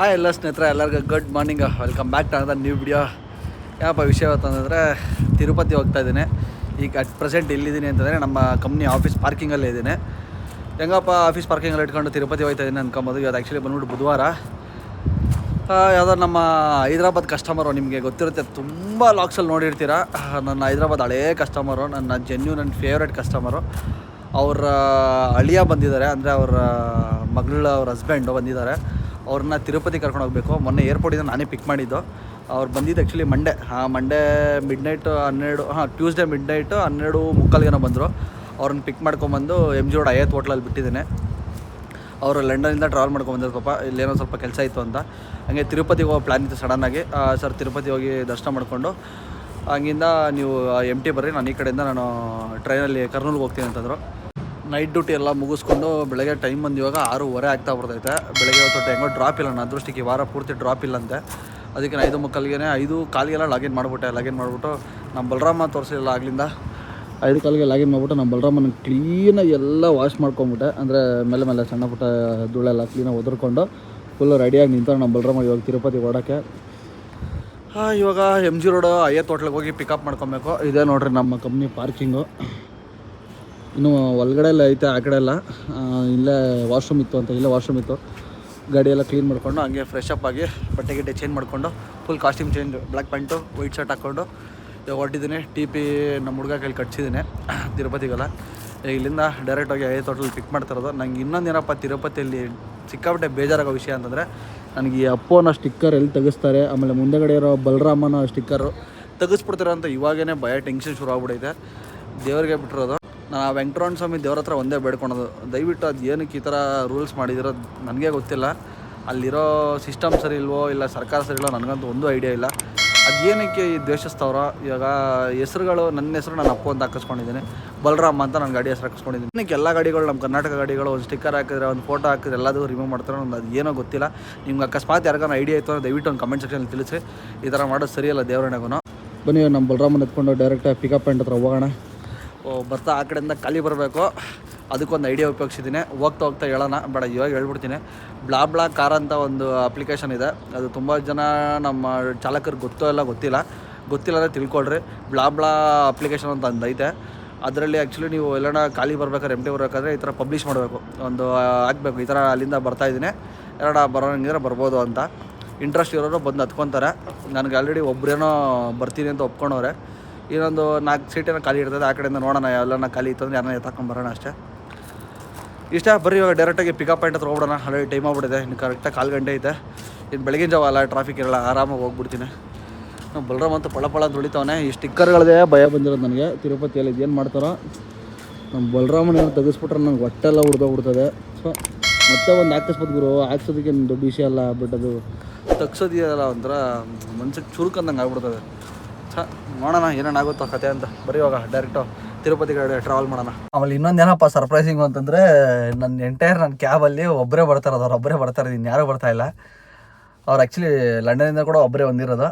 ಆ ಎಲ್ಲ ಸ್ನೇಹಿತರೆ, ಎಲ್ಲರಿಗೂ good morning welcome back to another new video ಯಾವಪ್ಪ ವಿಷಯ ಅಂತಂದರೆ ತಿರುಪತಿ ಹೋಗ್ತಾ ಇದ್ದೀನಿ. ಈಗ ಅಟ್ ಪ್ರೆಸೆಂಟ್ ಇಲ್ಲಿದ್ದೀನಿ ಅಂತಂದರೆ, ನಮ್ಮ ಕಂಪ್ನಿ ಆಫೀಸ್ ಪಾರ್ಕಿಂಗಲ್ಲೇ ಇದ್ದೀನಿ. ಹೆಂಗಪ್ಪ ಆಫೀಸ್ ಪಾರ್ಕಿಂಗಲ್ಲಿ ಇಟ್ಕೊಂಡು ತಿರುಪತಿ ಹೋಗ್ತಾ ಇದ್ದೀನಿ ಅನ್ಕೊಂಬೋದು. ಇವತ್ತು ಆ್ಯಕ್ಚುಲಿ ಬಂದ್ಬಿಟ್ಟು ಬುಧವಾರ. ಯಾವುದೋ ನಮ್ಮ ಹೈದ್ರಾಬಾದ್ ಕಸ್ಟಮರು ನಿಮಗೆ ಗೊತ್ತಿರುತ್ತೆ, ತುಂಬ ಲಾಕ್ಸಲ್ಲಿ ನೋಡಿರ್ತೀರ. ನನ್ನ ಹೈದ್ರಾಬಾದ್ ಹಳೇ ಕಸ್ಟಮರು ನನ್ನ ಜೆನ್ಯೂ ನನ್ನ ಫೇವ್ರೆಟ್ ಕಸ್ಟಮರು ಅವರ, ಅಳಿಯ ಬಂದಿದ್ದಾರೆ. ಅಂದರೆ ಅವರ, ಮಗಳ, ಅವ್ರ ಹಸ್ಬೆಂಡು ಬಂದಿದ್ದಾರೆ. ಅವ್ರನ್ನ ತಿರುಪತಿ ಕರ್ಕೊಂಡು ಹೋಗಬೇಕು. ಮೊನ್ನೆ ಏರ್ಪೋರ್ಟಿಂದ ನಾನೇ ಪಿಕ್ ಮಾಡಿದ್ದು. ಅವ್ರು ಬಂದಿದ್ದು ಆ್ಯಕ್ಚುಲಿ ಮಂಡೇ ಹಾಂ ಮಂಡೇ ಮಿಡ್ ನೈಟ್ ಹನ್ನೆರಡು, ಹಾಂ ಟ್ಯೂಸ್ಡೇ ಮಿಡ್ ನೈಟ್ ಹನ್ನೆರಡು ಮುಕ್ಕಾಲ್ಗೆನೋ ಬಂದರು. ಅವ್ರನ್ನ ಪಿಕ್ ಮಾಡ್ಕೊಂಬಂದು ಎಂ ಜಿ ರೋಡ್ ಐವತ್ತು ಹೋಟ್ಲಲ್ಲಿ ಬಿಟ್ಟಿದ್ದೇನೆ. ಅವರು ಲಂಡನಿಂದ ಟ್ರಾವೆಲ್ ಮಾಡ್ಕೊಂಡು ಪಾಪ. ಇಲ್ಲೇನೋ ಸ್ವಲ್ಪ ಕೆಲಸ ಇತ್ತು ಅಂತ. ಹಾಗೆ ತಿರುಪತಿಗೆ ಹೋಗೋ ಪ್ಲ್ಯಾನ್ ಇತ್ತು ಸಡನ್ನಾಗಿ ಸರ್ ತಿರುಪತಿ ಹೋಗಿ ದರ್ಶನ ಮಾಡಿಕೊಂಡು, ಹಂಗಿಂದ ನೀವು ಎಂ ಟಿ ಬರ್ರಿ. ನಾನು ಈ ಕಡೆಯಿಂದ ನಾನು ಟ್ರೈನಲ್ಲಿ ಕರ್ನೂಲ್ಗೆ ಹೋಗ್ತೀನಿ ಅಂತಂದರು ನೈಟ್ ಡ್ಯೂಟಿ ಎಲ್ಲ ಮುಗಿಸ್ಕೊಂಡು ಬೆಳಗ್ಗೆ ಟೈಮ್ ಬಂದು ಇವಾಗ ಆರೂವರೆ ಆಗ್ತಾ ಬರ್ತೈತೆ. ಬೆಳಗ್ಗೆ ಹೊತ್ತು ಹೆಂಗೋ ಡ್ರಾಪ್ ಇಲ್ಲ, ನನ್ನ ಅದೃಷ್ಟಕ್ಕೆ ಈ ವಾರ ಪೂರ್ತಿ ಡ್ರಾಪ್ ಇಲ್ಲಂತೆ. ಅದಕ್ಕೆ ಐದು ಮಕ್ಕಳಿಗೆ ಐದು ಕಾಲಿಗೆಲ್ಲ ಲಾಗಿನ್ ಮಾಡಿಬಿಟ್ಟೆ ಲಾಗಿನ್ ಮಾಡಿಬಿಟ್ಟು ನಮ್ಮ ಬಲರಾಮ ತೋರಿಸಿಲ್ಲ ಆಗ್ಲಿಂದ ಐದು ಕಾಲಿಗೆ ಲಾಗಿನ್ ಮಾಡಿಬಿಟ್ಟು ನಮ್ಮ ಬಲರಾಮನ ಕ್ಲೀನಾಗಿ ಎಲ್ಲ ವಾಶ್ ಮಾಡ್ಕೊಂಬಿಟ್ಟೆ ಅಂದರೆ ಮೇಲೆ ಮೇಲೆ ಸಣ್ಣ ಪುಟ್ಟ ಧೂಳೆಲ್ಲ ಕ್ಲೀನಾಗಿ ಒದರ್ಕೊಂಡು ಫುಲ್ಲು ರೆಡಿಯಾಗಿ ನಿಂತಾರೆ ನಮ್ಮ ಬಲರಾಮ ಇವಾಗ ತಿರುಪತಿ ಓಡೋಕ್ಕೆ. ಇವಾಗ ಎಂ ಜಿ ರೋಡ್ ಐವತ್ತು ಹೋಟ್ಲಿಗೆ ಹೋಗಿ ಪಿಕಪ್ ಮಾಡ್ಕೊಬೇಕು. ಇದೇ ನೋಡ್ರಿ ನಮ್ಮ ಕಂಪ್ನಿ ಪಾರ್ಕಿಂಗು ಇನ್ನು ಒಳಗಡೆ ಎಲ್ಲ ಐತೆ, ಆ ಕಡೆ ಎಲ್ಲ. ಇಲ್ಲೇ ವಾಶ್ರೂಮ್ ಇತ್ತು ಅಂತ, ಇಲ್ಲೇ ವಾಶ್ರೂಮ್ ಇತ್ತು. ಗಾಡಿ ಎಲ್ಲ ಕ್ಲೀನ್ ಮಾಡಿಕೊಂಡು, ಹಂಗೆ ಫ್ರೆಶ್ ಅಪ್ ಆಗಿ ಬಟ್ಟೆ ಗಿಟ್ಟೆ ಚೇಂಜ್ ಮಾಡಿಕೊಂಡು full costume change black pant white shirt ಹಾಕ್ಕೊಂಡು, ಇವಾಗ ಹೊರಟಿದ್ದೀನಿ. ಟಿ ಪಿ ನಮ್ಮ ಹುಡುಗ ಕೈಲಿ ಕಟ್ಸಿದ್ದೀನಿ, ತಿರುಪತಿಗೆಲ್ಲ. ಇಲ್ಲಿಂದ ಡೈರೆಕ್ಟಾಗಿ ಐದು ತೋಟಲ್ಲಿ ಪಿಕ್ ಮಾಡ್ತಿರೋದು ನಂಗೆ ಇನ್ನೊಂದೇನಪ್ಪ ತಿರುಪತಿಯಲ್ಲಿ ಸಿಕ್ಕಾಪಟ್ಟೆ ಬೇಜಾರಾಗೋ ವಿಷಯ ಅಂತಂದರೆ, ನನಗೆ ಈ ಅಪ್ಪೋನ ಸ್ಟಿಕ್ಕರ್ ಎಲ್ಲಿ ತೆಗೆಸ್ತಾರೆ, ಆಮೇಲೆ ಮುಂದೆಗಡೆ ಇರೋ ಬಲರಾಮನ ಸ್ಟಿಕ್ಕರು ತೆಗಿಸ್ಬಿಡ್ತಾರೆ ಅಂತ ಇವಾಗೇ ಭಯ ಟೆನ್ಷನ್ ಶುರು ಆಗ್ಬಿಟ್ಟೈತೆ ದೇವ್ರಿಗೆ ಬಿಟ್ಟಿರೋದು. ನಾನು ವೆಂಕಟರಮಣ ಸ್ವಾಮಿ ದೇವ್ರ ಹತ್ರ ಒಂದೇ ಬೇಡ್ಕೊಳೋದು. ದಯವಿಟ್ಟು ಅದು ಏನಕ್ಕೆ ಈ ಥರ ರೂಲ್ಸ್ ಮಾಡಿದಿರೋ ನನಗೆ ಗೊತ್ತಿಲ್ಲ. ಅಲ್ಲಿರೋ ಸಿಸ್ಟಮ್ ಸರಿ ಇಲ್ವೋ ಇಲ್ಲ ಸರ್ಕಾರ ಸರಿ ಇಲ್ವೋ ನನಗಂತೂ ಒಂದು ಐಡಿಯಾ ಇಲ್ಲ. ಅದು ಏನಕ್ಕೆ ಈ ದ್ವೇಷಿಸ್ತವ್ರೋ ಇವಾಗ ಹೆಸರುಗಳು ನನ್ನ ಹೆಸರು ನಾನು ಅಪ್ಪು ಅಂತ ಹಾಕಿಸ್ಕೊಂಡಿದ್ದೀನಿ. ಬಲರಾಮ್ ಅಂತ ನಾನು ಗಾಡಿ ಹೆಸರು ಹಾಕಿಸ್ಕೊಂಡಿದ್ದೀನಿ. ಏನಕ್ಕೆ ಎಲ್ಲ ಗಾಡಿಗಳು ನಮ್ಮ ಕರ್ನಾಟಕ ಗಾಡಿಗಳು ಒಂದು ಸ್ಟಿಕ್ಕರ್ ಹಾಕಿದ್ರೆ, ಒಂದು ಫೋಟೋ ಹಾಕಿದ್ರೆ ಎಲ್ಲದೂ ರಿಮೂವ್ ಮಾಡ್ತಾರೆ ಒಂದು ಅದು ಏನೋ ಗೊತ್ತಿಲ್ಲ. ನಿಮ್ಗೆ ಅಕಸ್ಮಾತ್ ಯಾರಿಗಾರ ಐಡಿಯಾ ಇತ್ತು ಅಂದರೆ ದಯವಿಟ್ಟು ಒಂದು ಕಮೆಂಟ್ ಸೆಕ್ಷನಲ್ಲಿ ತಿಳಿಸಿ. ಈ ಥರ ಮಾಡೋದು ಸರಿಯಲ್ಲ ದೇವರಣೆಗೂ ಬನ್ನಿ ನಮ್ಮ ಬಲರಾಮನ್ ಎತ್ಕೊಂಡು ಡೈರೆಕ್ಟಾಗಿ ಪಿಕಪ್ ಪಾಯಿಂಟ್ ಹತ್ರ ಹೋಗೋಣ. ಬರ್ತಾ ಆ ಕಡೆಯಿಂದ ಖಾಲಿ ಬರಬೇಕು. ಅದಕ್ಕೊಂದು ಐಡಿಯಾ ಉಪಯೋಗಿಸಿದ್ದೀನಿ. ಹೋಗ್ತಾ ಹೋಗ್ತಾ ಹೇಳೋಣ. ಬೇಡ, ಇವಾಗ ಹೇಳ್ಬಿಡ್ತೀನಿ. ಬ್ಲಾ ಬ್ಲಾ ಕಾರ್ ಅಂತ ಒಂದು ಅಪ್ಲಿಕೇಶನ್ ಇದೆ. ಅದು ತುಂಬ ಜನ ನಮ್ಮ ಚಾಲಕರಿಗೆ ಗೊತ್ತೋ ಇಲ್ಲ ಗೊತ್ತಿಲ್ಲ. ಗೊತ್ತಿಲ್ಲ ಅಂದರೆ ತಿಳ್ಕೊಳ್ರಿ. ಬ್ಲಾ ಬ್ಲಾ ಅಪ್ಲಿಕೇಶನ್ ಅಂತ ಒಂದು ಐತೆ ಅದರಲ್ಲಿ ಆ್ಯಕ್ಚುಲಿ ನೀವು ಎಲ್ಲಾನ ಖಾಲಿ ಬರ್ಬೇಕಾದ್ರೆ ಎಂ ಟಿ ಬರಬೇಕಾದ್ರೆ ಈ ಥರ ಪಬ್ಲಿಷ್ ಮಾಡಬೇಕು. ಒಂದು ಆಗಬೇಕು ಈ ಥರ ಅಲ್ಲಿಂದ ಬರ್ತಾ ಇದ್ದೀನಿ. ಎರಡ ಬರೋಂಗಿದ್ರೆ ಬರ್ಬೋದು ಅಂತ. ಇಂಟ್ರೆಸ್ಟ್ ಇರೋರು ಬಂದು ಹತ್ಕೊತಾರೆ. ನನಗೆ ಆಲ್ರೆಡಿ ಒಬ್ರೇನೋ ಬರ್ತೀನಿ ಅಂತ ಒಪ್ಕೊಂಡವ್ರೆ. ಇನ್ನೊಂದು ನಾಲ್ಕು ಸೀಟಿನ ಖಾಲಿ ಇರ್ತದೆ, ಆ ಕಡೆಯಿಂದ ನೋಡೋಣ ಎಲ್ಲನ ಖಾಲಿ ಇತ್ತು ಅಂದ್ರೆ ಯಾರನ್ನ ಎತ್ತಾಕೊಂಬರೋಣ ಅಷ್ಟೇ. ಇಷ್ಟ ಬರೀ ಇವಾಗ ಡೈರೆಕ್ಟಾಗಿ ಪಿಕಪ್ ಪಾಯಿಂಟ್ ಹತ್ರ ಹೋಗ್ಬಿಡೋಣ. ಹಳೆ ಟೈಮ್ ಆಗ್ಬಿಟ್ಟಿದೆ, ಇನ್ನು ಕರೆಕ್ಟಾಗಿ ಕಾಲು ಗಂಟೆ ಐತೆ. ಇನ್ನು ಬೆಳಗಿನ ಜಾವ ಅಲ್ಲ ಟ್ರಾಫಿಕ್ ಇರಲ್ಲ, ಆರಾಮಾಗಿ ಹೋಗ್ಬಿಡ್ತೀನಿ. ನಾವು ಬಲರಾಮ್ ಅಂತ ಪಳ ಪಳ ಈ ಸ್ಟಿಕ್ಕರ್ಗಳದೇ ಭಯ ಬಂದಿರೋದು ನನಗೆ. ತಿರುಪತಿಯಲ್ಲಿ ಇದೇನು ಮಾಡ್ತಾರೋ. ನಮ್ಮ ಬಲರಾಮನ ಏನು ತೆಗೆಸ್ಬಿಟ್ರೆ ನಂಗೆ ಹೊಟ್ಟೆಲ್ಲ ಹುಡ್ದೋಗ್ಬಿಡ್ತದೆ ಸೊ, ಮತ್ತೆ ಒಂದು ಹಾಕಿಸ್ಬೋದು ಗುರು. ಹಾಕ್ಸೋದಕ್ಕೆ ದೊಡ್ಡ ವಿಷಯ ಅಲ್ಲ ಬಟ್ ಅದು ತಗ್ಸೋದಿದೆಯಲ್ಲ ಒಂಥರ ಮನ್ಸಿಗೆ ಚುರುಕಂದಂಗೆ ಆಗ್ಬಿಡ್ತದೆ. ಛ ನೋಡೋಣ ಏನೇನಾಗುತ್ತೋ ಕತೆ ಅಂತ. ಬರೀ ಇವಾಗ ಡೈರೆಕ್ಟು ತಿರುಪತಿ ಕಡೆ ಟ್ರಾವೆಲ್ ಮಾಡೋಣ. ಆಮೇಲೆ ಇನ್ನೊಂದು ಏನಪ್ಪ ಸರ್ಪ್ರೈಸಿಂಗ್ ಅಂತಂದರೆ ನನ್ನ ಎಂಟೈರ್ ನನ್ನ ಕ್ಯಾಬಲ್ಲಿ ಒಬ್ಬರೇ ಬರ್ತಾರೆ ಅವ್ರು ಒಬ್ಬರೇ ಬರ್ತಾರೆ ಇನ್ಯಾರೂ ಯಾರೂ ಬರ್ತಾ ಇಲ್ಲ. ಅವ್ರು ಆ್ಯಕ್ಚುಲಿ ಲಂಡನಿಂದ ಕೂಡ ಒಬ್ಬರೇ ಬಂದಿರೋದು.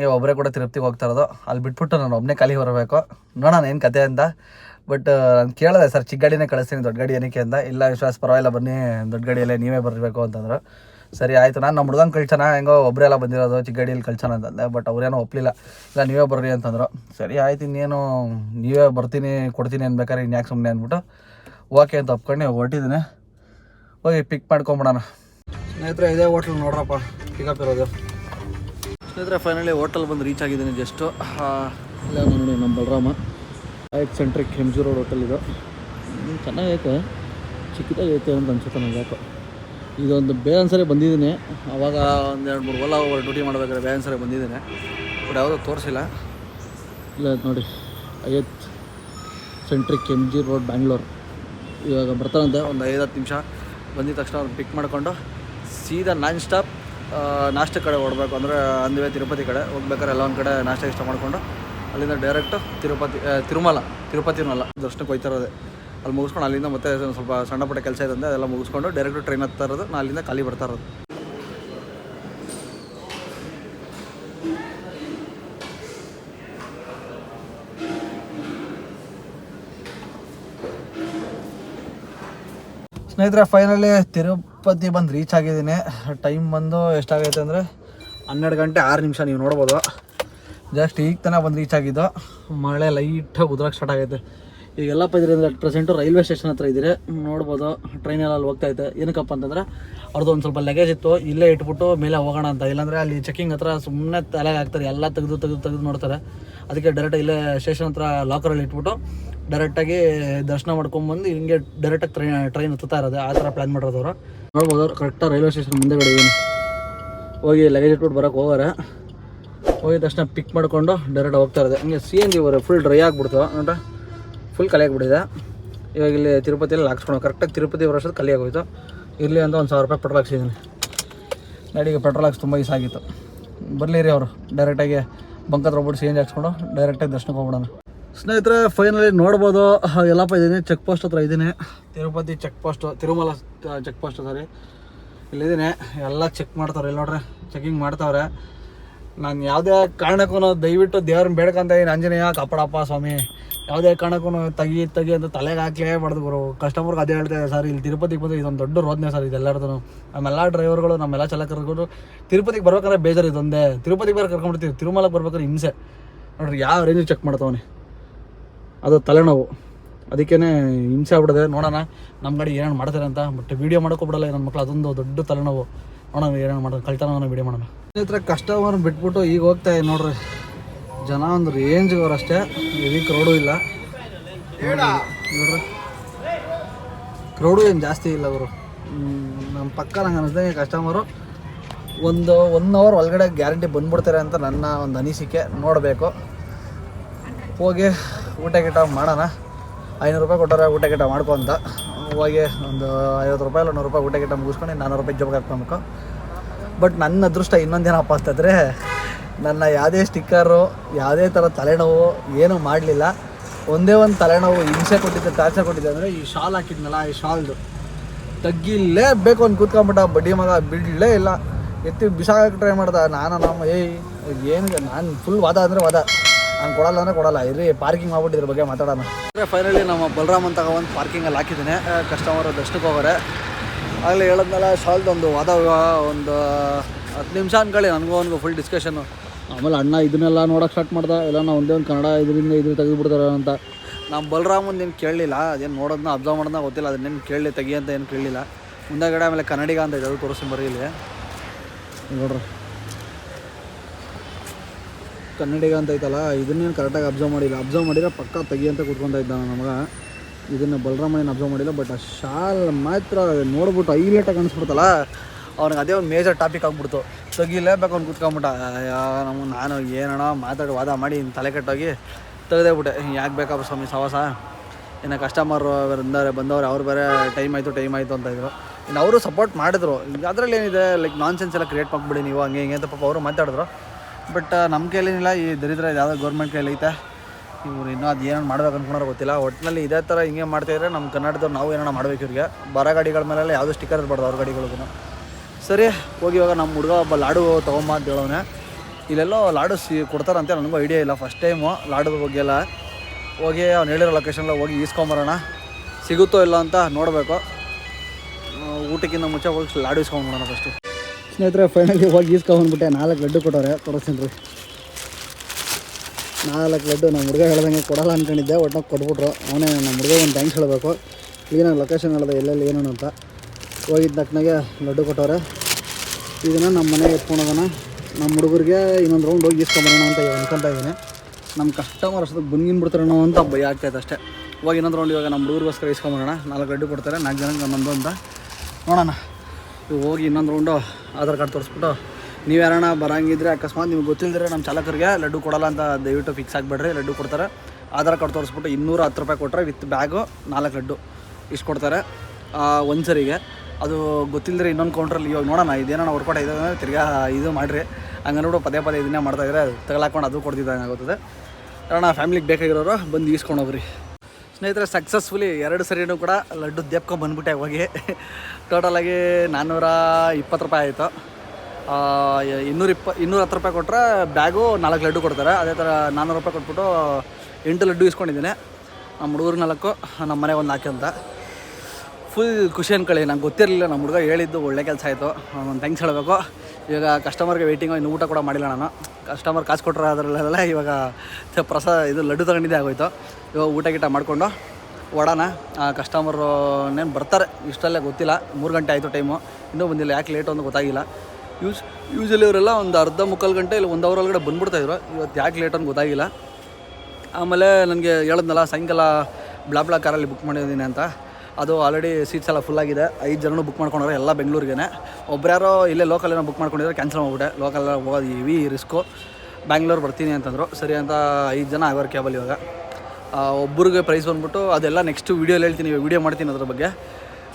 ಈಗ ಒಬ್ಬರೇ ಕೂಡ ತಿರುಪತಿಗೆ ಹೋಗ್ತಾ ಇರೋದು. ಅಲ್ಲಿ ಬಿಟ್ಬಿಟ್ಟು ನಾನು ಒಬ್ಬನೇ ಖಾಲಿ ಬರಬೇಕು ನೋಡೋಣ ಏನು ಕತೆ ಅಂತ. ಬಟ್ ನಾನು ಕೇಳಿದೆ, ಸರ್ ಚಿಕ್ಕ ಗಾಡಿನೇ ಕಳಿಸ್ತೀನಿ, ದೊಡ್ಡ ಗಾಡಿ ಏನಕ್ಕೆ? ಅಂತ. ಇಲ್ಲ, ವಿಶ್ವಾಸ, ಪರವಾಗಿಲ್ಲ, ಬನ್ನಿ, ದೊಡ್ಡ ಗಾಡಿಯಲ್ಲೇ ನೀವೇ ಬರಬೇಕು ಅಂತಂದ್ರು. ಸರಿ ಆಯ್ತು. ನಾನು ನಮ್ಮ ಹುಡುಗಂಗೆ ಕಳ್ಸೋಣ ಹೆಂಗೋ ಒಬ್ಬರೆಲ್ಲ ಬಂದಿರೋದು ಚಿಕ್ಕಡಿಯಲ್ಲಿ ಕಳ್ಸೋಣ ಅಂತಂದೆ ಬಟ್ ಅವ್ರೇನೋ ಒಪ್ಪಲಿಲ್ಲ ಇಲ್ಲ ನೀವೇ ಬರ್ರಿ ಅಂತಂದ್ರು. ಸರಿ ಆಯ್ತು ಇನ್ನೇನು ನೀವೇ ಬರ್ತೀನಿ ಕೊಡ್ತೀನಿ ಅನ್ಬೇಕಾದ್ರೆ ಇನ್ನು ಯಾಕೆ ಸುಮ್ಮನೆ ಅಂದ್ಬಿಟ್ಟು ಓಕೆ ಅಂತ ಒಪ್ಕೊಂಡು ಹೊರಟಿದ್ದೀನಿ ಹೋಗಿ ಪಿಕ್ ಮಾಡ್ಕೊಂಬಿಡೋಣ. ಸ್ನೇಹಿತರೆ ಇದೇ ಹೋಟ್ಲ್ ನೋಡ್ರಪ್ಪ ಪಿಕಪ್ ಇರೋದು. ಸ್ನೇಹಿತರೆ ಫೈನಲಿ ಹೋಟೆಲ್ ಬಂದು ರೀಚ್ ಆಗಿದ್ದೀನಿ ಜಸ್ಟು ಇಲ್ಲ ನೋಡಿ ನಮ್ಮ ಬಲರಾಮ. ಆಯ್ತು ಸೆಂಟ್ರಿಕ್ ಹೆಮ್ಜಿ ರೋಡ್ ಹೋಟೆಲ್ ಇದು ಚೆನ್ನಾಗೈತೆ. ಚಿಕ್ಕದಾಗೈತೆ ಅಂತ ಅನ್ಸುತ್ತೆ ನನಗೆ ಯಾಕೋ. ಇದೊಂದು ಬೇರೆ ಬಂದಿದ್ದೀನಿ. ಆವಾಗ ಒಂದು ಎರಡು ಮೂರು ಹೊಲ ಡ್ಯೂಟಿ ಮಾಡಬೇಕಾದ್ರೆ ಬೇರೆ ಬಂದಿದ್ದೀನಿ. ಬಟ್ ಯಾವುದೂ ತೋರಿಸಿಲ್ಲ. ಇಲ್ಲ ನೋಡಿ. ಐವತ್ತು Centric M G road Bangalore ಇವಾಗ ಬರ್ತಾನಂತೆ ಒಂದು ಐದು ಹತ್ತು ನಿಮಿಷ. ಬಂದಿದ ತಕ್ಷಣ ಅವ್ರನ್ನ ಪಿಕ್ ಮಾಡಿಕೊಂಡು ಸೀದಾ ನಾನ್ ಸ್ಟಾಪ್ ನಾಷ್ಟ ಕಡೆ ಓಡಬೇಕು. ಅಂದರೆ ಅಂದಿವೆ ತಿರುಪತಿ ಕಡೆ. ಹೋಗ್ಬೇಕಾದ್ರೆ ಎಲ್ಲ ಒಂದು ಕಡೆ ನಾಷ್ಟ, ಇಷ್ಟ ಮಾಡಿಕೊಂಡು ಅಲ್ಲಿಂದ ಡೈರೆಕ್ಟು ತಿರುಪತಿ ತಿರುಮಲ, ತಿರುಪತಿನಲ್ಲ. ದರ್ಶನಕ್ಕೆ ಹೋಯ್ತಾ ಇರೋದೆ. ಅಲ್ಲಿ ಮುಗಿಸ್ಕೊಂಡು ಅಲ್ಲಿಂದ ಮತ್ತೆ ಸ್ವಲ್ಪ ಸಣ್ಣ ಪುಟ್ಟ ಕೆಲಸ ಇದೆ ಅದೆಲ್ಲ ಮುಗಿಸ್ಕೊಂಡು ಡೈರೆಕ್ಟ್ ಟ್ರೈನ್ ಹತ್ತಾ ಇರೋದು. ನಾನು ಅಲ್ಲಿಂದ ಖಾಲಿ ಬರ್ತಾ ಇರೋದು. ಸ್ನೇಹಿತರೆ ಫೈನಲಿ ತಿರುಪತಿ ಬಂದು ರೀಚ್ ಆಗಿದ್ದೀನಿ. ಟೈಮ್ ಬಂದು ಎಷ್ಟಾಗೈತೆ ಅಂದರೆ ಹನ್ನೆರಡು ಗಂಟೆ ಆರು ನಿಮಿಷ ನೀವು ನೋಡ್ಬೋದು. ಜಸ್ಟ್ ಈಗ ತನಕ ಬಂದು ರೀಚ್ ಆಗಿದ್ದು. ಮಳೆ ಲೈಟಾಗಿ ಉದ್ರಕ್ಕೆ ಸ್ಟಾರ್ಟ್ ಆಗೈತೆ. ಈಗ ಎಲ್ಲಪ್ಪ ಇದರಿಂದ ಅಟ್ ಪ್ರೆಸೆಂಟು ರೈಲ್ವೆ ಸ್ಟೇಷನ್ ಹತ್ರ ಇದ್ದೀರಿ. ನೋಡ್ಬೋದು. ಟ್ರೈನೆಲ್ಲ ಅಲ್ಲಿ ಹೋಗ್ತಾ ಐತೆ ಏನಕ್ಕಪ್ಪ ಅಂತಂದ್ರೆ ಅವ್ರದ್ದು ಒಂದು ಸ್ವಲ್ಪ ಲಗೇಜ್ ಇತ್ತು. ಇಲ್ಲೇ ಇಟ್ಬಿಟ್ಟು ಮೇಲೆ ಹೋಗೋಣ ಅಂತ. ಇಲ್ಲಾಂದರೆ ಅಲ್ಲಿ ಚೆಕಿಂಗ್ ಹತ್ರ ಸುಮ್ಮನೆ ತಲೆಗೆ ಹಾಕ್ತಾರೆ. ಎಲ್ಲ ತೆಗೆದು ತೆಗೆದು ತೆಗೆದು ನೋಡ್ತಾರೆ. ಅದಕ್ಕೆ ಡೈರೆಕ್ಟ್ ಇಲ್ಲೇ ಸ್ಟೇಷನ್ ಹತ್ರ ಲಾಕರಲ್ಲಿ ಇಟ್ಬಿಟ್ಟು ಡೈರೆಕ್ಟಾಗಿ ದರ್ಶನ ಮಾಡ್ಕೊಂಬಂದು ಹಿಂಗೆ ಡೈರೆಕ್ಟಾಗಿ ಟ್ರೈನ್ ಟ್ರೈನ್ ಹತ್ತುತ್ತಾ ಇರೋದು. ಆ ಥರ ಪ್ಲ್ಯಾನ್ ಮಾಡಿರೋದವ್ರು. ನೋಡ್ಬೋದು ಕರೆಕ್ಟಾಗಿ ರೈಲ್ವೆ ಸ್ಟೇಷನ್ ಮುಂದೆಗಡೆ ಏನು ಹೋಗಿ ಲಗೇಜ್ ಇಟ್ಬಿಟ್ಟು ಬರೋಕೆ ಹೋಗಾರೆ. ಹೋಗಿ ತಕ್ಷಣ ಪಿಕ್ ಮಾಡಿಕೊಂಡು ಡೈರೆಕ್ಟ್ ಹೋಗ್ತಾ ಇರೋದು. ಹಂಗೆ ಸಿ ಎನ್ ಜಿ ಬರೋ ಫುಲ್ ಡ್ರೈ ಆಗಿಬಿಡ್ತಾವೆ ನೋಡ್ರೆ. ಫುಲ್ ಕಲಿಯಾಗಿಬಿಟ್ಟಿದೆ ಇವಾಗ ಇಲ್ಲಿ ತಿರುಪತಿಯಲ್ಲಿ ಹಾಕ್ಸ್ಕೊಂಡು ಕರೆಕ್ಟಾಗಿ ತಿರುಪತಿ ವರ್ಷದ ಕಲಿಯಾಗೋಯ್ತು ಇರಲಿ ಅಂತ ಒಂದು ಸಾವಿರ ರೂಪಾಯಿ ಪೆಟ್ರೋಲ್ ಹಾಕ್ಸಿದ್ದೀನಿ ಗಾಡಿಗೆ ಪೆಟ್ರೋಲ್ ಹಾಕ್ಸಿ ತುಂಬ ಆಗಿತ್ತು. ಬರಲಿ ರೀ ಅವರು ಡೈರೆಕ್ಟಾಗಿ ಬಂಕ್ ಹತ್ರ ಹೋಗ್ಬಿಟ್ಟು ಸಿ ಎನ್ ಜಿ ಹಾಕ್ಸ್ಕೊಂಡು ಡೈರೆಕ್ಟಾಗಿ ದರ್ಶನಕ್ಕೆ ಹೋಗ್ಬಿಡೋಣ. ಸ್ನೇಹಿತರೆ ಫೈನಲಿ ನೋಡ್ಬೋದು. ಎಲ್ಲಪ್ಪ ಇದ್ದೀನಿ ಚೆಕ್ ಪೋಸ್ಟ್ ಹತ್ರ ಇದ್ದೀನಿ Tirupati check post Tirumala check post sorry ಇಲ್ಲಿದ್ದೀನಿ ಎಲ್ಲ ಚೆಕ್ ಮಾಡ್ತಾರೆ ಇಲ್ಲಿ ನೋಡ್ರಿ ಚೆಕಿಂಗ್ ಮಾಡ್ತಾವ್ರೆ. ನಾನು ಯಾವುದೇ ಕಾರಣಕ್ಕೂ ದಯವಿಟ್ಟು ದೇವ್ರನ್ನ ಬೇಡ್ಕೊಂತ ಇದ್ದೀನಿ. ಆಂಜನೇಯ ಕಾಪಾಡಪ್ಪ ಸ್ವಾಮಿ. ಯಾವುದೇ ಕಾರಣಕ್ಕೂ ತಗಿ ತಗಿ ಅಂತ ತಲೆಗೆ ಹಾಕ್ಲೇ ಮಾಡ್ದು ಗುರು. ಕಸ್ಟಮರ್ಗೆ ಅದೇ ಹೇಳ್ತಾ ಸರ್, ಇಲ್ಲಿ ತಿರುಪತಿಗೆ ಬಂದು ಇದೊಂದು ದೊಡ್ಡ ರೋದನೆ ಸರ್ ಇದೆಲ್ಲರದೂ ನಮ್ಮೆಲ್ಲ ಡ್ರೈವರ್ಗಳು, ನಮ್ಮೆಲ್ಲ ಚಾಲಕರುಗಳು ತಿರುಪತಿಗೆ ಬರ್ಬೇಕಾದ್ರೆ ಬೇಜಾರು ಇದೊಂದೇ. ತಿರುಪತಿಗೆ ಬೇರೆ ಕರ್ಕೊಂಡ್ಬಿಡ್ತೀವಿ ತಿರುಮಲಕ್ಕೆ ಬರ್ಬೇಕಾದ್ರೆ ಹಿಂಸೆ. ನೋಡ್ರಿ, ಯಾವ ರೇಂಜ್ ಚೆಕ್ ಮಾಡ್ತಾವನೆ? ಅದು ತಲೆನೋವು. ಅದಕ್ಕೇ ಹಿಂಸೆ ಆಗ್ಬಿಡದೆ ನೋಡೋಣ. ನಮ್ಮ ಗಾಡಿ ಏನೇನು ಮಾಡ್ತಾರೆ ಅಂತ. ಬಟ್ ವೀಡಿಯೋ ಮಾಡೋಕ್ಕೂ ಬಿಡಲ್ಲ ನನ್ನ ಮಕ್ಳು. ಅದೊಂದು ದೊಡ್ಡ ತಲೆನೋವು. ನೋಡೋಣ ಏನೇನು ಮಾಡೋಣ, ಕಳ್ತನ ಬಿಡಿ ಮಾಡೋಣ. ಸ್ನೇಹಿತರೆ ಕಸ್ಟಮರ್ ಬಿಟ್ಬಿಟ್ಟು ಈಗ ಹೋಗ್ತಾ ಇದೆ ನೋಡ್ರಿ. ಜನ ಒಂದು ರೇಂಜ್ ಅವ್ರು ಅಷ್ಟೇ. ಹೆವಿ ಕ್ರೌಡು ಇಲ್ಲ. ನೋಡ್ರಿ ಕ್ರೌಡು ಏನು ಜಾಸ್ತಿ ಇಲ್ಲ ಅವರು ನಮ್ಮ ಪಕ್ಕ ನಂಗೆ ಅನಿಸ್ದಂಗೆ ಕಸ್ಟಮರು ಒಂದು ಒನ್ ಅವರ್ ಒಳಗಡೆ ಗ್ಯಾರಂಟಿ ಬಂದ್ಬಿಡ್ತಾರೆ ಅಂತ ನನ್ನ ಒಂದು ಅನಿಸಿಕೆ. ನೋಡಬೇಕು. ಹೋಗಿ ಊಟ ಗೀಟ ಮಾಡೋಣ. ಐನೂರು ರೂಪಾಯಿ ಕೊಟ್ಟರೆ ಊಟ ಗೀಟ ಮಾಡ್ಕೊ ಅಂತ. ಹೋಗಿ ಒಂದು ಐವತ್ತು ರೂಪಾಯಿ ಇಲ್ಲ, ನೂರು ರೂಪಾಯಿ ಊಟ ಗಿಟ್ಟ ಮುಗಿಸ್ಕೊಂಡು ನಾನ್ನೂರು ರೂಪಾಯಿ ಜಾಬ್ಗೆ ಹಾಕ್ಕೊಬೇಕು ಬಟ್ ನನ್ನ ಅದೃಷ್ಟ ಇನ್ನೊಂದೇನಪ್ಪ ಅಂತಂದರೆ ನನ್ನ ಯಾವುದೇ ಸ್ಟಿಕ್ಕರು ಯಾವುದೇ ಥರ ತಲೆನೋವು ಏನೂ ಮಾಡಲಿಲ್ಲ. ಒಂದೇ ಒಂದು ತಲೆನೋವು ಹಿಂಸೆ ಕೊಟ್ಟಿದ್ದೆ ಟಾರ್ಚರ್ ಕೊಟ್ಟಿದ್ದೆ ಅಂದರೆ ಈ ಶಾಲ್ ಹಾಕಿದ್ನಲ್ಲ, ಈ ಶಾಲ್ದು ತಗ್ಗಿಲೇಬೇಕು ಅಂತ ಕೂತ್ಕೊಂಬಿಟ್ಟ ಬಡ್ಡಿ ಮಗ ಬಿಡಲೇ ಇಲ್ಲ. ಎತ್ತಿ ಬಿಸಾಕಕ್ಕೆ ಟ್ರೈ ಮಾಡ್ದೆ, ನಾನು ನಮ್ಮ, ಏಯ್ ಏನು ನಾನು ಫುಲ್ ವಾದ ಅಂದರೆ ವಾದ. ನಾನು ಕೊಡಲ್ಲ ಅಂದ್ರೆ ಕೊಡಲ್ಲ. ಇರಿ ಪಾರ್ಕಿಂಗ್ ಮಾಡ್ಬಿಟ್ಟಿದ್ರ ಬಗ್ಗೆ ಮಾತಾಡೋಣ. ಫೈನಲಿ ನಮ್ಮ ಬಲರಾಮ್ ಅಂತ ಒಂದು ಪಾರ್ಕಿಂಗಲ್ಲಿ ಹಾಕಿದ್ದೀನಿ. ಕಸ್ಟಮರ್ ದರ್ಶನಕ್ಕೆ ಹೋಗೋರೆ. ಆಗಲೇ ಹೇಳದ್ನಲ್ಲ ಶಾಲ್ದೊಂದು ವಾದ ಒಂದು ಹತ್ತು ನಿಮಿಷ ಅನ್ಕೊಳ್ಳಿ ನನಗೂ ಅವನಿಗೂ ಫುಲ್ ಡಿಸ್ಕಷನ್ನು ಆಮೇಲೆ ಅಣ್ಣ ಇದನ್ನೆಲ್ಲ ನೋಡೋಕೆ ಸ್ಟಾರ್ಟ್ ಮಾಡ್ದೆ. ಇಲ್ಲ ನಾವು ಒಂದೇ ಒಂದು ಕನ್ನಡ ಇದರಿಂದ ಇದು ತೆಗೆದುಬಿಡ್ತಾರೆ ಅಂತ. ನಮ್ಮ ಬಲರಾಮನ್ ಏನು ಕೇಳಲಿಲ್ಲ. ಅದೇನು ನೋಡೋದನ್ನ ಅಬ್ಸರ್ವ್ ಮಾಡೋದನ್ನ ಗೊತ್ತಿಲ್ಲ. ಅದನ್ನೇನು ಕೇಳಲಿ ತೆಗಿ ಅಂತ ಏನು ಕೇಳಲಿಲ್ಲ. ಮುಂದಗಡೆ ಆಮೇಲೆ ಕನ್ನಡಿಗ ಅಂತ ಇದೆ ಅದು ತೋರಿಸ್ತೀನಿ ಬರೀ ಇಲ್ಲಿ. ನೋಡ್ರಿ. ಕನ್ನಡಿಗ ಅಂತ ಐತಲ್ಲ, ಇದನ್ನೇನು ಕರೆಕ್ಟಾಗಿ ಅಬ್ಸರ್ವ್ ಮಾಡಿಲ್ಲ. ಅಬ್ಸರ್ವ್ ಮಾಡಿದ್ರೆ ಪಕ್ಕ ತೆಗಿ ಅಂತ ಕೂತ್ಕೊಂತ ಇದ್ದ ನಮಗೆ. ಇದನ್ನು ಬಲರಾಮಯ್ಯನ ಏನು ಅಬ್ಸರ್ವ್ ಮಾಡಿಲ್ಲ ಬಟ್ ಆ ಶಾಲ್ ಮಾತ್ರ ನೋಡ್ಬಿಟ್ಟು ಹೈಲೈಟಾಗಿ ಅನಿಸ್ಬಿಡ್ತಲ್ಲ, ಅವ್ನಿಗೆ ಅದೇ ಒಂದು ಮೇಜರ್ ಟಾಪಿಕ್ ಆಗ್ಬಿಡ್ತು. ತೆಗಿಲೇಬೇಕು ಅವ್ನು ಕೂತ್ಕೊಂಬಿಟ್ಟ. ನಮ್ಮ ನಾನು ಏನಣ್ಣ ಮಾತಾಡಿ ವಾದ ಮಾಡಿ ತಲೆ ಕೆಟ್ಟೋಗಿ ತೆಗೆದೇ ಬಿಟ್ಟೆ ಯಾಕೆ ಬೇಕಪ್ಪ ಸ್ವಾಮಿ ಸವಾಸ. ಇನ್ನು ಕಸ್ಟಮರ್ ಬಂದವ್ರೆ ಬಂದವ್ರೆ, ಅವ್ರು ಬೇರೆ ಟೈಮ್ ಆಯಿತು ಟೈಮ್ ಆಯಿತು ಅಂತ ಇದ್ರು. ಇನ್ನು ಅವರು ಸಪೋರ್ಟ್ ಮಾಡಿದ್ರು. ಅದರಲ್ಲಿ ಏನಿದೆ ಲೈಕ್ ನಾನ್ ಸೆನ್ಸ್ ಎಲ್ಲ ಕ್ರಿಯೇಟ್ ಮಾಡ್ಬಿಡಿ ನೀವು, ಹಂಗೆ ಹಿಂಗೆ ಅಂತ ಪಾಪ ಅವರು ಮಾತಾಡಿದ್ರು. ಬಟ್ ನಮ್ಮ ಕೈಲೇನಿಲ್ಲ ಈ ದರಿದ್ರ ಯಾವುದೋ ಗೌರ್ಮೆಂಟ್ ಕೈಲಿ ಐತೆ. ಇವ್ರು ಇನ್ನೂ ಅದು ಏನೇನು ಮಾಡ್ಬೇಕು ಅನ್ಕೊಂಡ್ರೆ ಗೊತ್ತಿಲ್ಲ. ಒಟ್ಟಿನಲ್ಲಿ ಇದೇ ಥರ ಹಿಂಗೆ ಮಾಡ್ತಾಯಿದ್ರೆ ನಮ್ಮ ಕನ್ನಡದವ್ರು ನಾವು ಏನಾರ ಮಾಡ್ಬೇಕು ಇವ್ರಿಗೆ. ಬರ ಗಾಡಿಗಳ ಮೇಲೆಲ್ಲ ಯಾವುದೂ ಸ್ಟಿಕ್ಕರ್ ಇರಬಾರ್ದು ಅವ್ರ ಗಾಡಿಗಳಿಗೂ. ಸರಿ, ಹೋಗಿ ಇವಾಗ ನಮ್ಮ ಹುಡುಗ ಒಬ್ಬ ಲಾಡು ತೊಗೊಂಬ ಅಂತ ಹೇಳೋನೆ ಇಲ್ಲೆಲ್ಲೋ ಲಾಡು ಸಿ ಕೊಡ್ತಾರಂತೆ, ನನಗೂ ಐಡಿಯಾ ಇಲ್ಲ. ಫಸ್ಟ್ ಟೈಮು ಲಾಡದ ಬಗ್ಗೆ ಎಲ್ಲ ಹೋಗಿ ಅವ್ನು ಹೇಳಿರೋ ಲೊಕೇಶನ್ಲ ಹೋಗಿ ಈಸ್ಕೊಂಬರೋಣ. ಸಿಗುತ್ತೋ ಇಲ್ಲ ಅಂತ ನೋಡಬೇಕು. ಊಟಕ್ಕಿಂತ ಮುಂಚೆ ಹೋಗಿ ಲಾಡು ಇಸ್ಕೊಂಬರೋಣ ಫಸ್ಟು ಸ್ನೇಹಿತರೆ ಫೈನಲಿ ಹೋಗಿ ಈಸ್ಕೊಂಬಂದ್ಬಿಟ್ಟೆ ನಾಲ್ಕು ಲಡ್ಡು ಕೊಟ್ಟವ್ರೆ. ತೋರಿಸ್ತೀನಿ ರೀ ನಾಲ್ಕು ಲಡ್ಡು ನಮ್ಮ ಹುಡುಗ ಹೇಳ್ದಂಗೆ ಕೊಡಲ್ಲ ಅಂದ್ಕೊಂಡಿದ್ದೆ ಒಟ್ಟಾಗಿ ಕೊಟ್ಬಿಟ್ರು. ಅವನೇ ನಮ್ಮ ಹುಡುಗ ಒಂದು ಥ್ಯಾಂಕ್ಸ್ ಹೇಳಬೇಕು. ಕ್ಲೀನಾಗಿ ಲೊಕೇಶನ್ ಹೇಳಿದೆ, ಎಲ್ಲೆಲ್ಲಿ ಏನೇನು ಅಂತ. ಹೋಗಿದ್ದ ತಕ್ಕನಾಗೆ ಲಡ್ಡು ಕೊಟ್ಟವ್ರೆ. ಇದನ್ನು ನಮ್ಮ ಮನೆಗೆ ಎತ್ಕೊಂಡೋಗೋಣ. ನಮ್ಮ ಹುಡುಗರಿಗೆ ಇನ್ನೊಂದು ರೌಂಡ್ ಹೋಗಿ ಈಸ್ಕೊಂಬರೋಣ ಅಂತ ಅನ್ಕೊಂತ ಇದ್ದೀನಿ. ನಮ್ಮ ಕಸ್ಟಮರ್ ಅಷ್ಟೊತ್ತಿಗೆ ಬಂದಿನ ಬಿಡ್ತಾರೇನೋ ಅಂತ ಭಯ ಆಗ್ತೈತೆ ಅಷ್ಟೇ. ಹೋಗಿ ಇನ್ನೊಂದು ರೌಂಡ್ ಇವಾಗ ನಮ್ಮ ಹುಡುಗರಿಗೋಸ್ಕರ ಇಸ್ಕೊಂಬರೋಣ ನಾಲ್ಕು ಲಡ್ಡು ಕೊಡ್ತಾರೆ. ನಾಲ್ಕು ಜನಕ್ಕೆ ಒಂದೊಂದು ಅಂತ. ನೋಡೋಣ. ಹೋಗಿ ಇನ್ನೊಂದು ರೌಂಡು ಆಧಾರ್ ಕಾರ್ಡ್ ತೋರಿಸ್ಬಿಟ್ಟು ನೀವು ಯಾರಣ್ಣ ಬರಂಗಿದ್ರೆ ಅಕಸ್ಮಾತ್ ನಿಮ್ಗೆ ಗೊತ್ತಿಲ್ಲದ್ರೆ ನಮ್ಮ ಚಾಲಕರಿಗೆ ಲಡ್ಡು ಕೊಡಲ್ಲ ಅಂತ ದಯವಿಟ್ಟು ಫಿಕ್ಸ್ ಆಗಿಬಿಡ್ರಿ, ಲಡ್ಡು ಕೊಡ್ತಾರೆ. ಆಧಾರ್ ಕಾರ್ಡ್ ತೋರಿಸ್ಬಿಟ್ಟು ಇನ್ನೂರ ಹತ್ತು ರೂಪಾಯಿ ಕೊಟ್ಟರೆ ವಿತ್ ಬ್ಯಾಗು ನಾಲ್ಕು ಲಡ್ಡು ಇಷ್ಟು ಕೊಡ್ತಾರೆ. ಒಂದು ಸರಿಗೆ. ಅದು ಗೊತ್ತಿಲ್ಲದ್ರೆ ಇನ್ನೊಂದು ಕೌಂಟ್ರಲ್ಲಿ ಇವಾಗ ನೋಡೋಣ ಇದೇನೋ ವರ್ಕೌಟ್ ಇದೆ ತಿರ್ಗಾ ಇದು ಮಾಡಿರಿ. ಹಂಗೆ ನೋಡು, ಪದೇ ಪದೇ ಇದನ್ನೇ ಮಾಡ್ತಾಯಿದ್ರೆ ತಗಲಾಕೊಂಡು ಅದು ಕೊಡ್ತಿದ್ದಂಗೆ ಆಗುತ್ತದೆ ಕಾರಣ ಫ್ಯಾಮಿಲಿಗೆ ಬೇಕಾಗಿರೋರು ಬಂದು ಈಸ್ಕೊಂಡು ಹೋಗ್ರಿ. ಸ್ನೇಹಿತರೆ ಸಕ್ಸಸ್ಫುಲಿ ಎರಡು ಸರಿನೂ ಕೂಡ ಲಡ್ಡು ದೆಪ್ಕೊಂಡು ಬಂದ್ಬಿಟ್ಟೆ ಹೋಗಿ ಟೋಟಲಾಗಿ ನಾನ್ನೂರ ಇಪ್ಪತ್ತು ರೂಪಾಯಿ ಆಯಿತು. ಇನ್ನೂರ ಇಪ್ಪ, ಇನ್ನೂರ ಹತ್ತು ರೂಪಾಯಿ ಕೊಟ್ಟರೆ ಬ್ಯಾಗು ನಾಲ್ಕು ಲಡ್ಡು ಕೊಡ್ತಾರೆ. ಅದೇ ಥರ ನಾನ್ನೂರು ರೂಪಾಯಿ ಕೊಟ್ಬಿಟ್ಟು ಎಂಟು ಲಡ್ಡು ಇಸ್ಕೊಂಡಿದ್ದೀನಿ. ನಮ್ಮ ಹುಡುಗರು ನಾಲ್ಕು, ನಮ್ಮ ಮನೆಗೆ ಒಂದು ಹಾಕಿ ಅಂತ. ಫುಲ್ ಖುಷಿ ಅನ್ಕೊಳ್ಳಿ. ನಂಗೆ ಗೊತ್ತಿರಲಿಲ್ಲ, ನಮ್ಮ ಹುಡುಗ ಹೇಳಿದ್ದು ಒಳ್ಳೆ ಕೆಲಸ ಆಯಿತು. ಒಂದು ಥ್ಯಾಂಕ್ಸ್ ಹೇಳಬೇಕು. ಇವಾಗ ಕಸ್ಟಮರ್ಗೆ ವೇಟಿಂಗ್ ಇನ್ನು ಊಟ ಕೂಡ ಮಾಡಿಲ್ಲ ನಾನು. ಕಸ್ಟಮರ್ ಕಾಸು ಕೊಟ್ಟರೆ ಅದರಲ್ಲೆಲ್ಲ ಇವಾಗ ಪ್ರಸಾದ ಇದು ಲಡ್ಡು ತಗೊಂಡಿದ್ದೆ ಆಗೋಯ್ತು. ಇವಾಗ ಊಟ ಗೀಟ ಮಾಡಿಕೊಂಡು ಒಡಾನ ಕಸ್ಟಮರು ನೇನು ಬರ್ತಾರೆ. ಇಷ್ಟಲ್ಲೇ ಗೊತ್ತಿಲ್ಲ. ಮೂರು ಗಂಟೆ ಆಯಿತು ಟೈಮು ಇನ್ನೂ ಬಂದಿಲ್ಲ. ಯಾಕೆ ಲೇಟ್ ಅಂತ ಗೊತ್ತಾಗಿಲ್ಲ. ಯೂಸ್ ಯೂಶಲಿ ಇವರೆಲ್ಲ ಒಂದು ಅರ್ಧ ಮುಕ್ಕಾಲು ಗಂಟೆ ಇಲ್ಲ ಒಂದು ಅವರ್ ಒಳಗಡೆ ಬಂದ್ಬಿಡ್ತಾಯಿದ್ರು ಇವತ್ತು ಯಾಕೆ ಲೇಟ್ ಅಂತ ಗೊತ್ತಾಗಿಲ್ಲ. ಆಮೇಲೆ ನನಗೆ ಹೇಳಿದ್ನಲ್ಲ, ಸಾಯಂಕಾಲ ಬ್ಲಾಬ್ಲಾ ಕಾರಲ್ಲಿ ಬುಕ್ ಮಾಡಿದ್ದೀನಿ ಅಂತ. ಅದು ಆಲ್ರೆಡಿ ಸೀಟ್ಸ್ ಎಲ್ಲ ಫುಲ್ ಆಗಿದೆ. ಐದು ಜನನು ಬುಕ್ ಮಾಡ್ಕೊಂಡ್ರೆ ಎಲ್ಲ ಬೆಂಗಳೂರಿಗೆ ಒಬ್ರ್ಯಾರೋ ಇಲ್ಲೇ ಲೋಕಲ್ ಏನೋ ಬುಕ್ ಮಾಡ್ಕೊಂಡಿದ್ರೆ ಕ್ಯಾನ್ಸಲ್ ಮಾಡ್ಬಿಟ್ಟೆ. ಲೋಕಲ್ ಹೋಗೋದು ಇವಿ ರಿಸ್ಕು ಬ್ಯಾಂಗ್ಳೂರು ಬರ್ತೀನಿ ಅಂತಂದರು. ಸರಿ ಅಂತ ಐದು ಜನ ಆಗೋರು ಕ್ಯಾಬಲ್ಲಿ ಇವಾಗ. ಒಬ್ಬರಿಗೆ ಪ್ರೈಸ್ ಬಂದ್ಬಿಟ್ಟು ಅದೆಲ್ಲ ನೆಕ್ಸ್ಟ್ ವೀಡಿಯೋಲಿ ಹೇಳ್ತೀನಿ ವೀಡಿಯೋ ಮಾಡ್ತೀನಿ ಅದ್ರ ಬಗ್ಗೆ.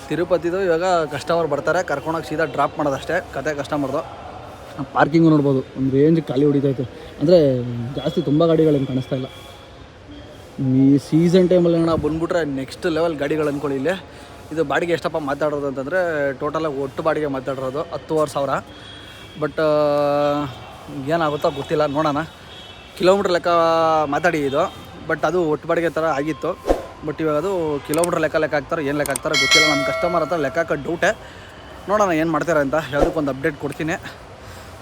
ತಿರುಪತಿದು ಇವಾಗ ಕಸ್ಟಮರ್ ಬರ್ತಾರೆ, ಕರ್ಕೊಂಡೋಗಿ ಸೀದಾ ಡ್ರಾಪ್ ಮಾಡೋದಷ್ಟೇ. ಕತೆ ಕಸ್ಟಮರ್ದು ಪಾರ್ಕಿಂಗು ನೋಡ್ಬೋದು, ಒಂದು ರೇಂಜ್ ಖಾಲಿ ಹೊಡಿತೈತೆ. ಅಂದರೆ ಜಾಸ್ತಿ ತುಂಬ ಗಾಡಿಗಳೇನು ಕಾಣಿಸ್ತಾ ಇಲ್ಲ. ಈ ಸೀಸನ್ ಟೈಮಲ್ಲಿ ಅಣ್ಣ ಬಂದ್ಬಿಟ್ರೆ ನೆಕ್ಸ್ಟ್ ಲೆವೆಲ್ ಗಾಡಿಗಳು ಅಂದ್ಕೊಳ್ಳಿ ಇಲ್ಲಿ. ಇದು ಬಾಡಿಗೆ ಎಷ್ಟಪ್ಪ ಮಾತಾಡೋದು ಅಂತಂದರೆ ಟೋಟಲಾಗಿ ಒಟ್ಟು ಬಾಡಿಗೆ ಮಾತಾಡಿರೋದು ಹತ್ತುವರೆ ಸಾವಿರ. ಬಟ್ ಏನಾಗುತ್ತೋ ಗೊತ್ತಿಲ್ಲ, ನೋಡೋಣ. ಕಿಲೋಮೀಟ್ರ್ ಲೆಕ್ಕ ಮಾತಾಡಿ ಇದು. ಬಟ್ ಅದು ಒಟ್ಟು ಬಾಡಿಗೆ ಥರ ಆಗಿತ್ತು. ಬಟ್ ಇವಾಗ ಅದು ಕಿಲೋಮೀಟ್ರ್ ಲೆಕ್ಕ ಲೆಕ್ಕ ಹಾಕ್ತಾರೆ, ಏನು ಲೆಕ್ಕ ಹಾಕ್ತಾರೆ ಗೊತ್ತಿಲ್ಲ. ನಮ್ಮ ಕಸ್ಟಮರ್ ಹತ್ರ ಲೆಕ್ಕ ಹಾಕೋ ಡೌಟೇ ನೋಡೋಣ ಏನು ಮಾಡ್ತಾರೆ ಅಂತ. ಯಾವುದಕ್ಕೊಂದು ಅಪ್ಡೇಟ್ ಕೊಡ್ತೀನಿ.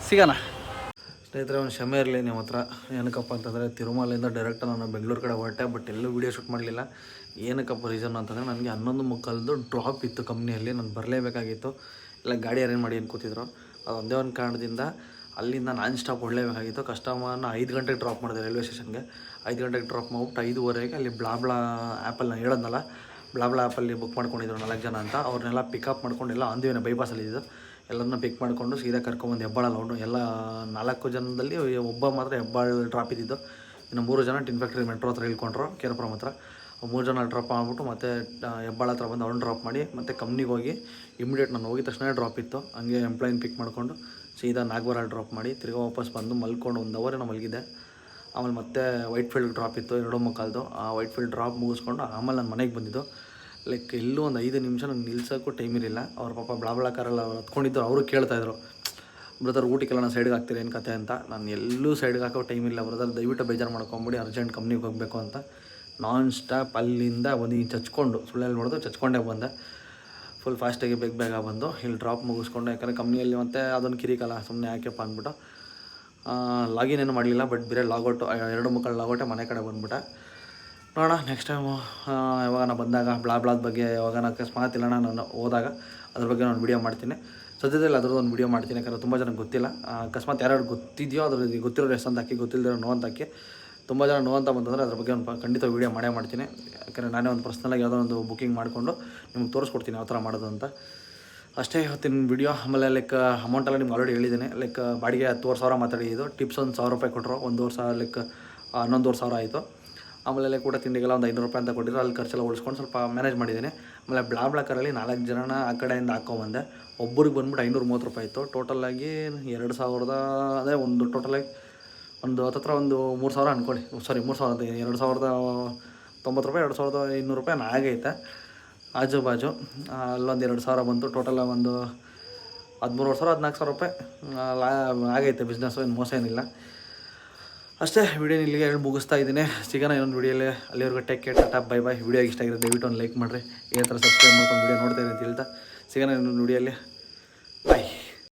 ಸಿಗೋಣ. ಸ್ನೇಹಿತರೆ, ಒಂದು ಕ್ಷಮೆ ಇರಲಿ ನಿಮ್ಮ ಹತ್ರ. ಏನಕ್ಕಪ್ಪ ಅಂತಂದರೆ ತಿರುಮಲೆಯಿಂದ ಡೈರೆಕ್ಟ್ ನಾನು ಬೆಂಗಳೂರು ಕಡೆ ಹೊರಟೆ ಬಟ್ ಎಲ್ಲೂ ವೀಡಿಯೋ ಶೂಟ್ ಮಾಡಲಿಲ್ಲ. ಏನಕ್ಕಪ್ಪ ರೀಸನ್ ಅಂತಂದರೆ, ನನಗೆ ಹನ್ನೊಂದು ಮುಕ್ಕಲ್ದು ಡ್ರಾಪ್ ಇತ್ತು ಕಂಪ್ನಿಯಲ್ಲಿ ನಾನು ಬರಲೇಬೇಕಾಗಿತ್ತು. ಇಲ್ಲ, ಗಾಡಿ ಅರೇಂಜ್ ಮಾಡಿ ಅನ್ಕೋತಿದ್ರು ಅದು ಒಂದೇ ಒಂದು ಕಾರಣದಿಂದ ಅಲ್ಲಿಂದ ನಾನ್ ಸ್ಟಾಪ್ ಹೊಡಲೇಬೇಕಾಗಿತ್ತು ಕಸ್ಟಮರ್ನ ಐದು ಗಂಟೆಗೆ ಡ್ರಾಪ್ ಮಾಡಿದೆ ರೈಲ್ವೆ ಸ್ಟೇಷನ್ಗೆ ಐದು ಗಂಟೆಗೆ ಡ್ರಾಪ್ ಮಾಡಿಬಿಟ್ಟು ಐದುವರೆಗೆ ಅಲ್ಲಿ ಬ್ಲಾಬ್ಲಾ ಆ್ಯಪಲ್ಲಿ ನಾನು ಹೇಳೋದ್ನಲ್ಲ ಬ್ಲಾಬ್ಲಾ ಆ್ಯಪಲ್ಲಿ ಬುಕ್ ಮಾಡ್ಕೊಂಡಿದ್ರು ನಾಲ್ಕು ಜನ ಅಂತ. ಅವ್ರನ್ನೆಲ್ಲ ಪಿಕಪ್ ಮಾಡ್ಕೊಂಡು ಎಲ್ಲ ಅಂದಿವೇನೆ ಬೈಪಾಸಲ್ಲಿ ಎಲ್ಲರನ್ನ ಪಿಕ್ ಮಾಡಿಕೊಂಡು ಸೀದಾ ಕರ್ಕೊಂಬಂದು ಹೆಬ್ಬಾಳ ಲೌಂಡು ಎಲ್ಲ ನಾಲ್ಕು ಜನದಲ್ಲಿ ಒಬ್ಬ ಮಾತ್ರ ಹೆಬ್ಬಾಳ ಡ್ರಾಪ್ ಇದ್ದಿದ್ದು. ಇನ್ನು ಮೂರು ಜನ ಟಿನ್ ಫ್ಯಾಕ್ಟ್ರಿ ಮೆಟ್ರೋ ಹತ್ರ ಇಳ್ಕೊಂಡ್ರು ಕೇರಪುರಂ ಹತ್ರ. ಮೂರು ಜನ ಡ್ರಾಪ್ ಮಾಡಿಬಿಟ್ಟು ಮತ್ತೆ ಹೆಬ್ಬಾಳ ಹತ್ರ ಬಂದು ಅವ್ನು ಡ್ರಾಪ್ ಮಾಡಿ, ಮತ್ತೆ ಕಂಪ್ನಿಗೆ ಹೋಗಿ ಇಮಿಡಿಯೇಟ್ ನಾನು ಹೋಗಿದ ತಕ್ಷಣ ಡ್ರಾಪ್ ಇತ್ತು. ಹಂಗೆ ಎಂಪ್ಲಾಯಿನ ಪಿಕ್ ಮಾಡಿಕೊಂಡು ಸೀದಾ ನಾಗವರ ಡ್ರಾಪ್ ಮಾಡಿ, ತಿರ್ಗಿ ವಾಪಸ್ ಬಂದು ಮಲ್ಕೊಂಡು ಒಂದು ಅವರ್ ನಾನು ಮಲಗಿದ್ದೆ. ಆಮೇಲೆ ಮತ್ತೆ ವೈಟ್ ಫೀಲ್ಡ್ ಡ್ರಾಪ್ ಇತ್ತು, ಎರಡು ಮುಕ್ಕಾಲ್ದು. ಆ ವೈಟ್ ಫೀಲ್ಡ್ ಡ್ರಾಪ್ ಮುಗಿಸ್ಕೊಂಡು ಆಮೇಲೆ ನಾನು ಮನೆಗೆ ಬಂದಿದ್ದು. ಲೈಕ್ ಎಲ್ಲೂ ಒಂದು ಐದು ನಿಮಿಷ ನಂಗೆ ನಿಲ್ಸೋಕ್ಕೂ ಟೈಮ್ ಇರಲಿಲ್ಲ. ಅವ್ರ ಪಾಪ ಬ್ಲಾಬ್ಲಾ ಕಾರೆಲ್ಲ ಹತ್ಕೊಂಡಿದ್ದು ಅವರು ಕೇಳ್ತಾಯಿದ್ರು ಬ್ರದರ್, ಊಟಕ್ಕೆಲ್ಲ ನಾನು ಸೈಡ್ಗೆ ಹಾಕ್ತೀರಿ, ಏನು ಕತೆ? ಅಂತ. ನಾನು ಎಲ್ಲೂ ಸೈಡ್ಗೆ ಹಾಕೋ ಟೈಮ್ ಇಲ್ಲ ಬ್ರದರ್, ದಯವಿಟ್ಟು ಬೇಜಾರು ಮಾಡ್ಕೊಂಬಿಡಿ ಅರ್ಜೆಂಟ್ ಕಂಪ್ನಿಗೆ ಹೋಗಬೇಕು ಅಂತ. ನಾನ್ ಸ್ಟಾಪ್ ಅಲ್ಲಿಂದ ಒಂದು ಹಿಂಗೆ ಹಚ್ಕೊಂಡು ಸುಳ್ಳಲ್ಲಿ ನೋಡಿದ್ರು ಚಚ್ಕೊಂಡೇ ಬಂದೆ. ಫುಲ್ ಫಾಸ್ಟಾಗಿ ಬೇಗ ಬೇಗ ಬಂದು, ಇಲ್ಲಿ ಡ್ರಾಪ್ ಮುಗಿಸ್ಕೊಂಡು, ಯಾಕಂದರೆ ಕಂಪ್ನಿಯಲ್ಲಿ ಮತ್ತೆ ಅದೊಂದು ಕಿರಿಕಲ್ಲ ಸುಮ್ಮನೆ ಯಾಕೆಪ್ಪ ಅಂದ್ಬಿಟ್ಟು ಲಾಗಿನ್ ಏನು ಮಾಡಲಿಲ್ಲ ಬಟ್ ಬೇರೆ ಲಾಗೌಟು ಎರಡು ಮಕ್ಕಳು ಲಾಗೌಟೆ ಮನೆ ಕಡೆ ಬಂದ್ಬಿಟ್ಟೆ. ನೋಡೋಣ ನೆಕ್ಸ್ಟ್ ಟೈಮು ಯಾವಾಗ ನಾನು ಬಂದಾಗ ಬ್ಲಾ ಬ್ಲಾದ ಬಗ್ಗೆ ಯಾವಾಗ ನಾನು ಅಕಸ್ಮಾತ್ ಇಲ್ಲ ನಾನು ಹೋದಾಗ, ಅದ್ರ ಬಗ್ಗೆ ನಾನು ವೀಡಿಯೋ ಮಾಡ್ತೀನಿ. ಸದ್ಯದಲ್ಲಿ ಅದ್ರದ್ದು ಒಂದು ವೀಡಿಯೋ ಮಾಡ್ತೀನಿ, ಯಾಕಂದರೆ ತುಂಬ ಜನಕ್ಕೆ ಗೊತ್ತಿಲ್ಲ. ಅಕಸ್ಮಾತ್ ಯಾರ್ಯಾರು ಗೊತ್ತಿದೆಯೋ ಅದ್ರ ಗೊತ್ತಿರೋ ರೆಸ್ಟ್ ಅಂತ ಹಾಕಿ ಗೊತ್ತಿಲ್ಲದಿರೋ ನೋ ಅಂತ ಹಾಕಿ ತುಂಬ ಜನ ನೋ ಅಂತ ಬಂತಂದರೆ ಅದ್ರ ಬಗ್ಗೆ ಒಂದು ಖಂಡಿತ ವೀಡಿಯೋ ಮಾಡೇ ಮಾಡ್ತೀನಿ. ಯಾಕಂದರೆ ನಾನೇ ಒಂದು ಪರ್ಸ್ನಲಾಗಿ ಯಾವುದೋ ಒಂದು ಬುಕ್ಕಿಂಗ್ ಮಾಡಿಕೊಂಡು ನಿಮ್ಗೆ ತೋರಿಸ್ಕೊಡ್ತೀನಿ ಯಾವ ಥರ ಮಾಡೋದು ಅಂತ. ಅಷ್ಟೇ ಇವತ್ತಿನ ವಿಡಿಯೋ ಆಮೇಲೆ ಲೈಕ್ ಅಮೌಂಟೆಲ್ಲ ನಿಮ್ಗೆ ಆಲ್ರೆಡಿ ಹೇಳಿದ್ದೀನಿ. ಲೈಕ್ ಬಾಡಿಗೆ ಹತ್ತುವರೆ ಸಾವಿರ ಮಾತಾಡಿದ್ದು ಟಿಪ್ಸ್ ಒಂದು ಸಾವಿರ ರೂಪಾಯಿ ಕೊಟ್ಟರು ಒಂದೂವರೆ ಸಾವಿರ ಲೈಕ್ ಹನ್ನೊಂದುವರೆ ಸಾವಿರ ಆಯಿತು. ಆಮೇಲೆ ಕೂಡ ತಿಂಡಿಗೆಲ್ಲ ಒಂದು ಐನೂರು ರೂಪಾಯಿ ಅಂತ ಕೊಟ್ಟಿದ್ರು. ಅಲ್ಲಿ ಖರ್ಚೆಲ್ಲ ಉಳಿಸ್ಕೊಂಡು ಸ್ವಲ್ಪ ಮ್ಯಾನೇಜ್ ಮಾಡಿದ್ದೀನಿ. ಆಮೇಲೆ ಬ್ಲಾ ಬ್ಲಾಕರಲ್ಲಿ ನಾಲ್ಕು ಜನನ ಆ ಕಡೆಯಿಂದ ಹಾಕೊಂಬಂದೆ. ಒಬ್ಬರಿಗೆ ಬಂದ್ಬಿಟ್ಟು ಐನೂರು ಮೂವತ್ತು ರೂಪಾಯಿ ಇತ್ತು. ಟೋಟಲಾಗಿ ಎರಡು ಸಾವಿರದ, ಅದೇ ಒಂದು ಟೋಟಲಾಗಿ ಒಂದು ಹತ್ತತ್ರ ಒಂದು ಮೂರು ಸಾವಿರ ಅಂದ್ಕೊಳ್ಳಿ ಸಾರಿ ಮೂರು ಸಾವಿರದ, ಎರಡು ಸಾವಿರದ ತೊಂಬತ್ತು ರೂಪಾಯಿ, ಎರಡು ಸಾವಿರದ ಇನ್ನೂರು ರೂಪಾಯಿ ಆಗೈತೆ. ಆಜು ಬಾಜು ಅಲ್ಲೊಂದು ಎರಡು ಸಾವಿರ ಬಂತು. ಟೋಟಲ್ ಒಂದು ಹದಿಮೂರು ಸಾವಿರ, ಹದಿನಾಲ್ಕು ಸಾವಿರ ರೂಪಾಯಿ ಆಗೈತೆ ಬಿಸ್ನೆಸ್ಸು ಏನು ಮೋಸ ಏನಿಲ್ಲ. ಅಷ್ಟೇ ವಿಡಿಯೋ ಇಲ್ಲಿಗೆ ಹೇಳಿ ಮುಗಿಸ್ತಾ ಇದ್ದೀನಿ. ಸಿಗೋಣ ಇನ್ನೊಂದು ವಿಡಿಯೋಲಿ ಅಲ್ಲಿವರೆಗೂ ಟೆಕ್ ಕೇರ್ ಟಾಟಾ ಬೈ ಬೈ ವಿಡಿಯೋ ಇಷ್ಟ ಆಗಿರೋ ದಯವಿಟ್ಟು ಒಂದು ಲೈಕ್ ಮಾಡಿರಿ. ಏನಾರ ಸಬ್ಸ್ಕ್ರೈಬ್ ಮಾಡ್ಕೊಂಡು ವಿಡಿಯೋ ನೋಡ್ತಾ ಇದ್ದೀನಿ ಅಂತ ಹೇಳ್ತಾ. ಸಿಗೋಣ ಇನ್ನೊಂದು ವೀಡಿಯೋಲ್ಲಿ ಬಾಯ್